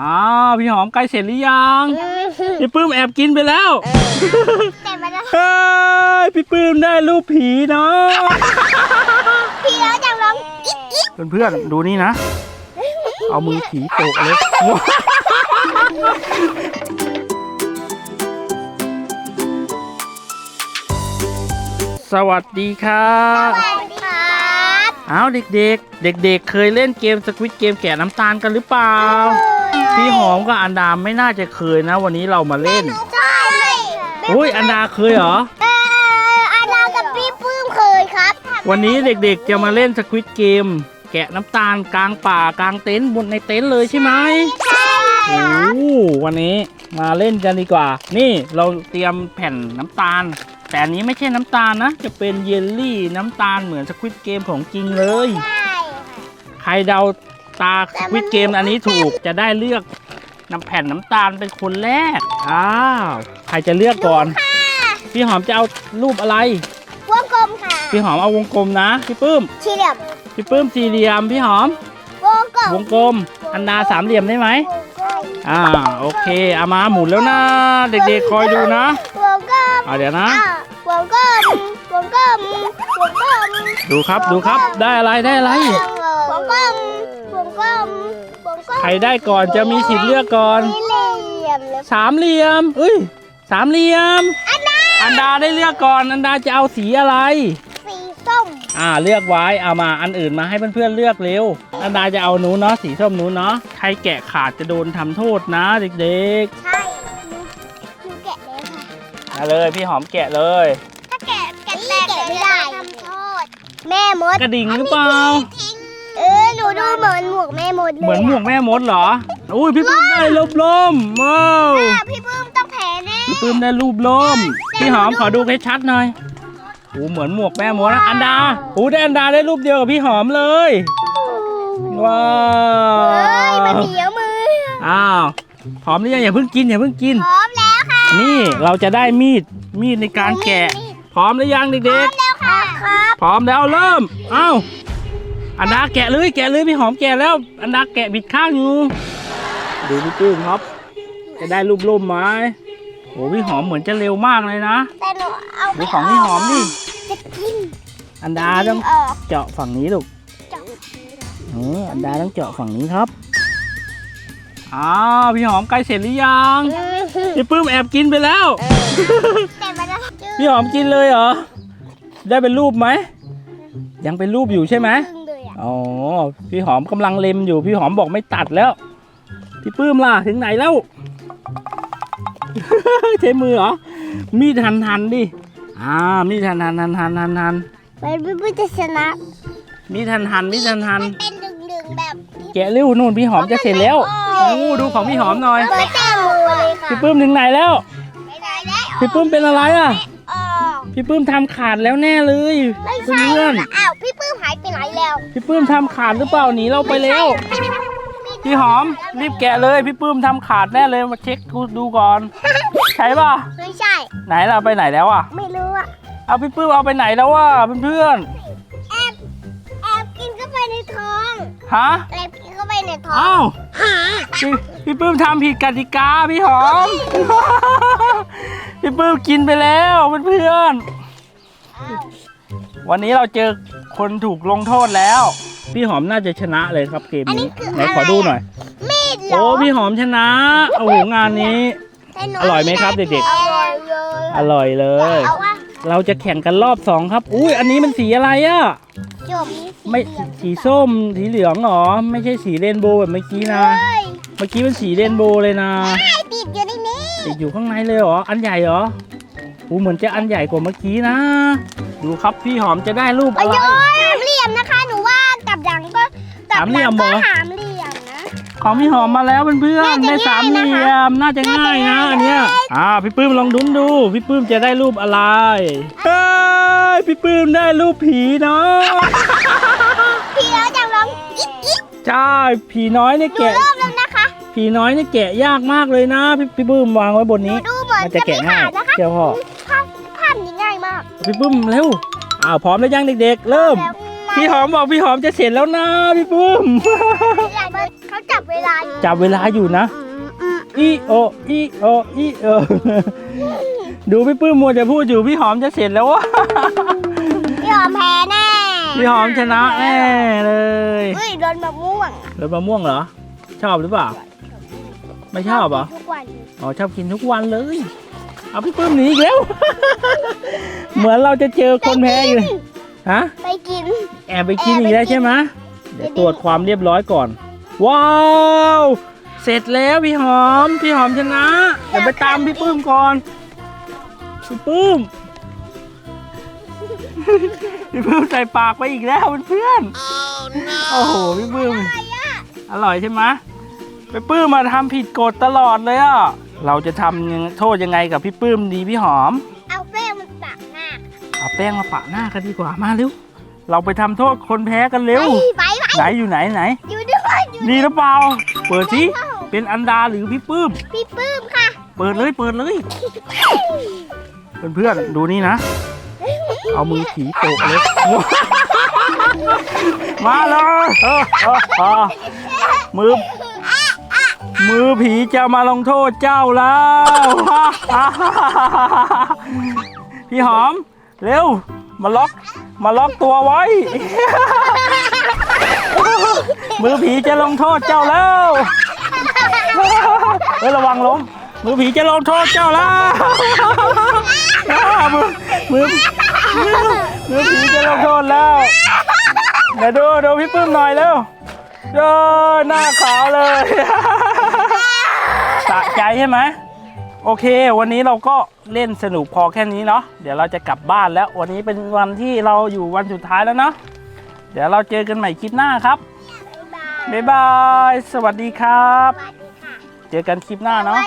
อ้าวพี่หอมใกล้เสร็จหรือยังพี่ปื้มแอบกินไปแล้วแต่มันจะเฮ้ยพี่ปื้มได้รูปผีเนาะพี่แล้วจะร้องอีกอีกเพื่อนๆดูนี่นะ เอามือผีโปะเลยสวัสดีครับสวัสดีครับอ้าวเด็กๆ เด็กๆ เคยเล่นเกมสควิตเกมแกะน้ำตาลกันหรือเปล่า พี่หอมกับอันดาไม่น่าจะเคยนะ วันนี้เรามาเล่นใช่อุ้ยอันดาเคยเหรอ เอออาดากับพี่ปื้มเคยครับวันนี้เด็กๆจะมาเล่นสควิตเกม แกะน้ำตาลกลางป่ากลางเต็นท์บนในเต็นท์เลยใช่ไหมใช่โอ้โหวันนี้มาเล่นกันดีกว่า นี่เราเตรียมแผ่นน้ำตาล แต่อันนี้ไม่ใช่น้ำตาลนะ จะเป็นเยลลี่น้ำตาลเหมือนสควิตเกมของจริงเลยใช่ใครเดา ตาสควิตเกมอันนี้ถูกจะได้เลือกน้ำแผ่นน้ำตาลเป็นคนแรก อ้าว ใครจะเลือกก่อน พี่หอมจะเอารูปอะไร วงกลมค่ะ พี่หอมเอาวงกลมนะ พี่ปื้ม สี่เหลี่ยม พี่ปื้มสี่เหลี่ยม พี่หอม วงกลมวงกลม อันดาสามเหลี่ยมได้ไหม วงกลมอ่า โอเค เอามาหมุนแล้วนะ เด็กๆคอยดูนะวงกลมอ่าเดี๋ยวนะ อะวงกลม วงกลม วงกลม ดูครับ ดูครับ ได้อะไร ได้อะไร วงกลม วงกลมวงกลมใครได้ก่อนจะมีสิทธิ์เลือกก่อน สี่เหลี่ยมเลยสามเหลี่ยมเอ้ยสามเหลี่ยม อันดาอันดาได้เลือกก่อน อันดาจะเอาสีอะไร สีส้มอ่าเลือกไว้เอามาอันอื่นมาให้เพื่อนๆเลือกเร็ว อันดาจะเอาหนูเนาะสีส้มหนูเนาะใครแกะขาดจะโดนทำโทษนะเด็กใช่หนูหนูแกะเลยค่ะ ๆมาเลยพี่หอมแกะเลย ถ้าแกะแกะแตกแกะไม่ได้ทำโทษ แม่มดกระดิ่งหรือเปล่าเออห นูดูเหมือนหมวกแม่มดเลยเหมือนหมวกแม่มดเหรอ อุ้ยพี่ปื้มได้รูปล่มว้าวอะพี่ปื้มต้องแพ้แน่พี่ปื้มได้รูปล่มพี่หอมขอดูให้ชัดหน่อยโอ้เหมือนหมวกแม่มดนะอันดาโอ้ได้อันดาได้รูปเดียวกับพี่หอมเลย ว้าเฮ้ยมันวเหนียวมืออ้าวหอมหรือยังอย่าเพิ่งกินอย่าเพิ่งกิน พร้อมแล้วค่ะ นี่เราจะได้มีดมีดในการแกะ พร้อมหรือยังเด็กแล้วค่ะครับๆพร้อมแล้วเริ่ม เอ้า อันดาแกะเลยแกะเลยพี่หอมแกะแล้ว อันดาแกะบิดข้างอยู่ดูพี่ปื้มครับ จะได้รูปล่มไหมโอ้พี่หอมเหมือนจะเร็วมากเลยนะแต่หนูเอาดูของพี่หอมดิจะกินอันดาต้องออกเจาะฝั่งนี้ลูกจังเอออันดาต้องเจาะฝั่งนี้ครับอ้าวพี่หอมใกล้เสร็จหรือยังพี่ปื้มแอบกินไปแล้วแต่มันจะพี่หอมกินเลยเหรอได้เป็นรูปไหมยังเป็นรูปอยู่ใช่ไหมจึงเลย อะอ๋อ พี่หอมกำลังเล็มอยู่ พี่หอมบอกไม่ตัดแล้ว พี่ปื้มล่ะถึงไหนแล้ว ใช้มือเหรอ มีดหันหันดิ อ่า มีดหันหันหันหันหันหันมันไม่พูดจะชนะมีดหันหันมีดหันหันมันเป็นดึงๆแบบแกะเร็วนู่นพี่หอมจะเสร็จแล้วโอ้ดูของพี่หอมหน่อยเปิดแต้มมือเลยค่ะพี่ปื้มถึงไหนแล้วไม่ได้แล้วพี่ปื้มเป็นอะไรอะออก พี่ปื้มทำขาดแล้วแน่เลยไม่เพื่ใช่อนค่ะอ้าวพี่ปื้มหายไปไหนแล้วพี่ปื้มทำขาดหรือเปล่าหนีเราไปแล้ว พี่หอมรีบแกะเลยพี่ปื้มทำขาดแน่เลยมาเช็คดูก่อน ใช่ป่ะไม่ใช่ ไหนล่ะไปไหนแล้วอะไม่รู้อะเอาพี่ปื้มเอาไปไหนแล้วว่ะเพื่อนแอบแอบกินเข้าไปในท้องๆฮะแอบกินเข้าไปในท้องอ้าวหาพี่พี่ปื้มทำผิดกติกาพี่หอม พี่ปื้มกินไปแล้วเพื่อนๆวันนี้เราเจอคนถูกลงโทษแล้ว พี่หอมน่าจะชนะเลยครับเกมนี้ไหนขอดูหน่อยมีดเหรโอ้อพี่หอมชนะโอ้โหงานนี้ แต่หนูอร่อยไหมครับเด็กๆ อร่อยเลยอร่อยเลย เอาว่าเราจะแข่งกันรอบสองครับ อุ้ยอันนี้มันสีอะไรอะ จบไม่สีส้มสีเหลืองเหรอ ไม่ใช่สีเรนโบว์แบบเมื่อกี้นะ เฮ้ยเมื่อกี้เป็นสีเรนโบว์เลยนะ ไอ้ติดอยู่ในนี้ ติดอยู่ข้างในเลยเหรอ อันใหญ่เหรออู้เหมือนจะอันใหญ่กว่าเมื่อกี้นะ ดูครับพี่หอมจะได้รูปโอ้อะไรยสามเหลี่ยมนะคะ หนูว่ากับดังก็กับสามเหลี่ดัยมงเหรก็อสามเหลี่ยมนะ ของพี่หอมมาแล้วเพื่อนๆน่าจะได้สามเหง่ายนะคะลี่ยมน่าจะง่ายนะอันเนี้ยอ่าพี่ปื้มลองดุนดูพี่ปื้มจะได้รูปอะไรเฮ้ยพี่ปื้มได้รูปผีเนาะพี่แล้วจะร้องอีกอีกใช่ผีน้อยเนี่ยหนูแกะ ผีน้อยนี่แกะยากมากเลยนะ พี่พี่ปื้มวางไว้บนหนูนี้ดูเหมือนมันจะจะไม่แกะง่าขายดนะคะเจ้าพ่อภาพภาพนี้ง่ายมากพี่ปื้มเร็วอ้าวพร้อมแล้วยังเด็กๆ เริ่ม แล้วพี่หอมบอกพี่หอมจะเสร็จแล้วนะพี่ปื้มเขาจับบเวลาอยู่จับเวลาอยู่นะอืมอีโออีโออีโอดูพี่ปื้มมัวจะพูดอยู่พี่หอมจะเสร็จแล้ววะพี่หอมแพ้แน่พี่หอมชนะแน่เลย เฮ้ยโดนมะม่วงรสมะม่วงเหรอ ชอบหรือเปล่า ไม่ชอบเหรอ ทุกวันอ๋อชอบกินทุกวันเลย เอาพี่ปื้มหนีอีกแล้ว เหมือนเราจะเจอคนแพ้อยู่เลยฮะ ไปกิน แอบไปกินอีกแล้วใช่ไหมเดี๋ยวตรวจความเรียบร้อยก่อน ว้าว เสร็จแล้วพี่หอม พี่หอมชนะ เดี๋ยวไปตามพี่ปื้มก่อน พี่ปื้ม พี่ปื้มใส่ปากไปอีกแล้วเพื่อนๆโอ้โหพี่ปื้ม อร่อยใช่ไหม ไปปื้มมาทำผิดกฎตลอดเลยอะ เราจะทำยังโทษยังไงกับพี่ปื้มดีพี่หอม เอาแป้งมันตักหน้าเอาแป้งมาปะหน้ากันดีกว่ามาเร็ว เราไปทำโทษคนแพ้กันเร็ว ไปไปไหนอยู่ไหนไหน อยู่ด้วยอยู่นี่หรือเปล่า เปิดสิเป็นอันดาหรือพี่ปื้ม พี่ปื้มค่ะเปิดเลยเปิดเลย เพื่อนๆดูนี่นะ เอามือถีโปะเลย มาเลยเออเออเออมือ มือผีจะมาลงโทษเจ้าแล้ว พี่หอม เร็ว มาล็อก มาล็อกตัวไว้ มือผีจะลงโทษเจ้าแล้วเฮ้ยระวังล้ม มือผีจะลงโทษเจ้าแล้วมือมือมือผีจะลงโทษแล้วเดี๋ยวดูดูพี่ปื้มหน่อยเร็วเด้อหน้าขาวเลย ใจใช่ไหมโอเค วันนี้เราก็เล่นสนุกพอแค่นี้เนาะเดี๋ยวเราจะกลับบ้านแล้ว วันนี้เป็นวันที่เราอยู่วันสุดท้ายแล้วเนาะเดี๋ยวเราเจอกันใหม่คลิปหน้าครับบ๊ายบายบ๊ายบายสวัสดีครับสวัสดีค่ะเจอกันคลิปหน้าเนาะ